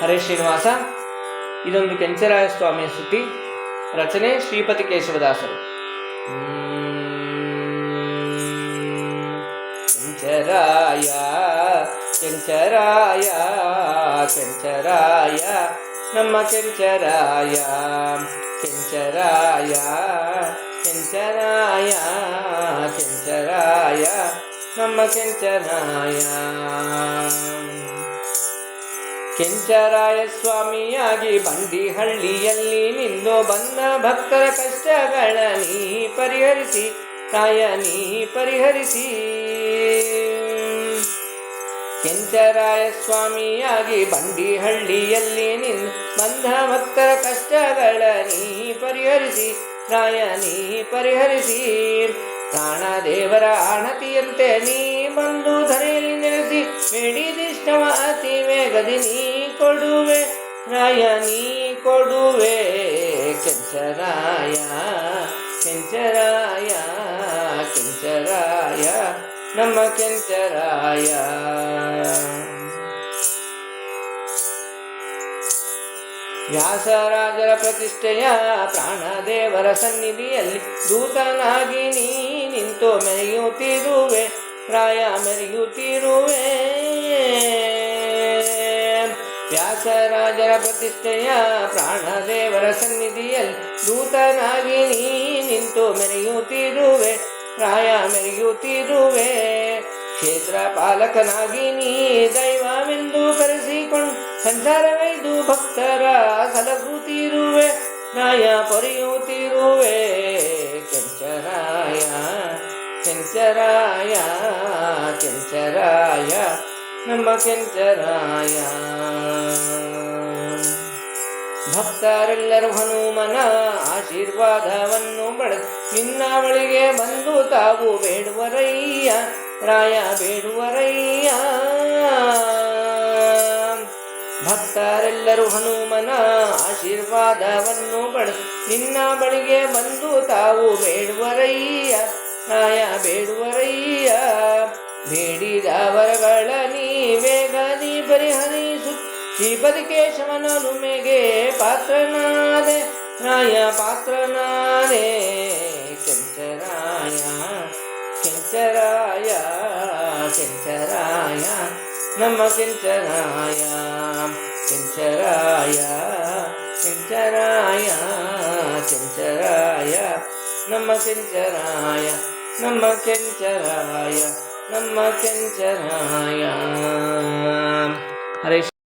ಹರೇ ಶ್ರೀನಿವಾಸ ಇದೊಂದು ಕೆಂಚರಾಯ ಸ್ವಾಮಿಯ ಸ್ತುತಿ ರಚನೆ ಶ್ರೀಪತಿ ಕೇಶವದಾಸರು ಕೆಂಚರಾಯ ಕೆಂಚರಾಯ ಕೆಂಚರಾಯ ನಮ್ಮ ಕೆಂಚರಾಯ ಕೆಂಚರಾಯ ಕೆಂಚರಾಯ ಕೆಂಚರಾಯ ನಮ್ಮ ಕೆಂಚರಾಯ. ಕೆಂಚರಾಯ ಸ್ವಾಮಿಯಾಗಿ ಬಂಡಿಹಳ್ಳಿಯಲ್ಲಿ ನಿಂದು ಬಂದ ಭಕ್ತರ ಕಷ್ಟಗಳ ನೀ ಪರಿಹರಿಸಿ ತಾಯ ನೀ ಪರಿಹರಿಸಿ. ಕೆಂಚರಾಯ ಸ್ವಾಮಿಯಾಗಿ ಬಂಡಿಹಳ್ಳಿಯಲ್ಲಿ ನಿನ್ ಬಂದ ಭಕ್ತರ ಕಷ್ಟಗಳ ನೀ ಪರಿಹರಿಸಿ, ರಾಯ ನೀ ಪರಿಹರಿಸಿ. ಪ್ರಾಣದೇವರ ಆಣತಿಯಂತೆ ನೀ ಬಂದು ಧರೆಯಲ್ಲಿ ನೆಲೆಸಿ ಅತಿ ವೇಗದಿ ನೀ ಕೊಡುವೆ, ರಾಯ ನೀ ಕೊಡುವೆ. ಕೆಂಚರಾಯ ಕೆಂಚರಾಯ ಕೆಂಚರಾಯ, ನಮ್ಮ ಕೆಂಚರಾಯ. ವ್ಯಾಸರಾಜರ ಪ್ರತಿಷ್ಠೆಯ ಪ್ರಾಣದೇವರ ಸನ್ನಿಧಿಯಲ್ಲಿ ದೂತನಾಗಿ ನೀ ನಿಂತು ಮೆರೆಯುತ್ತಿರುವೆ, ಪ್ರಾಯ ಮೆರೆಯುತ್ತಿರುವೆ. ವ್ಯಾಸರಾಜರ ಪ್ರತಿಷ್ಠೆಯ ಪ್ರಾಣದೇವರ ಸನ್ನಿಧಿಯಲ್ಲಿ ದೂತನಾಗಿ ನೀ ನಿಂತು ಮೆರೆಯುತ್ತಿರುವೆ, ಪ್ರಾಯ ಮೆರೆಯುತ್ತಿರುವೆ. ಕ್ಷೇತ್ರ ಪಾಲಕನಾಗಿ ನೀ ದೈವವೆಂದು ಕರೆಸಿಕೊಂಡು ಸಂಚಾರವೈದು ಭಕ್ತರ ಸಲಗುತ್ತಿರುವೆ, ಪ್ರಾಯ ಪೊರೆಯುತ್ತಿರುವೆ. ಕೆಂಚರಾಯ ಕೆಂಚರಾಯ, ನಮ್ಮ ಕೆಂಚರಾಯ. ಭಕ್ತರೆಲ್ಲರೂ ಹನುಮನ ಆಶೀರ್ವಾದವನ್ನು ಪಡೆದು ನಿನ್ನ ಬಳಿಗೆ ಬಂದು ತಾವು ಬೇಡುವರಯ್ಯ, ರಾಯ ಬೇಡುವರಯ್ಯ. ಭಕ್ತರೆಲ್ಲರೂ ಹನುಮನ ಆಶೀರ್ವಾದವನ್ನು ಪಡೆದು ನಿನ್ನ ಬಳಿಗೆ ಬಂದು ತಾವು ಬೇಡುವರಯ್ಯ ರಾಯ ಬೇಡುವರಯ್ಯ ಬೇಡಿದ ವರಗಳ ನೀ ವೇಗದಿ ಪರಿಹರಿಸು. ಶ್ರೀಪತಿ ಕೇಶವನ ನುಮೆಗೆ ಪಾತ್ರನಾದೆ ರಾಯ ಪಾತ್ರನಾದೆ. ಕೆಂಚರಾಯ ಕೆಂಚರಾಯ ಕೆಂಚರಾಯ, ನಮ್ಮ ಕೆಂಚರಾಯ ಕೆಂಚರಾಯ ಕೆಂಚರಾಯ ಕೆಂಚರಾಯ, ನಮ್ಮ ಕೆಂಚರಾಯ. ನಮ್ಮ ಕೆಂಚರಾಯ ನಮ್ಮ ಕೆಂಚರಾಯ ಹರೇ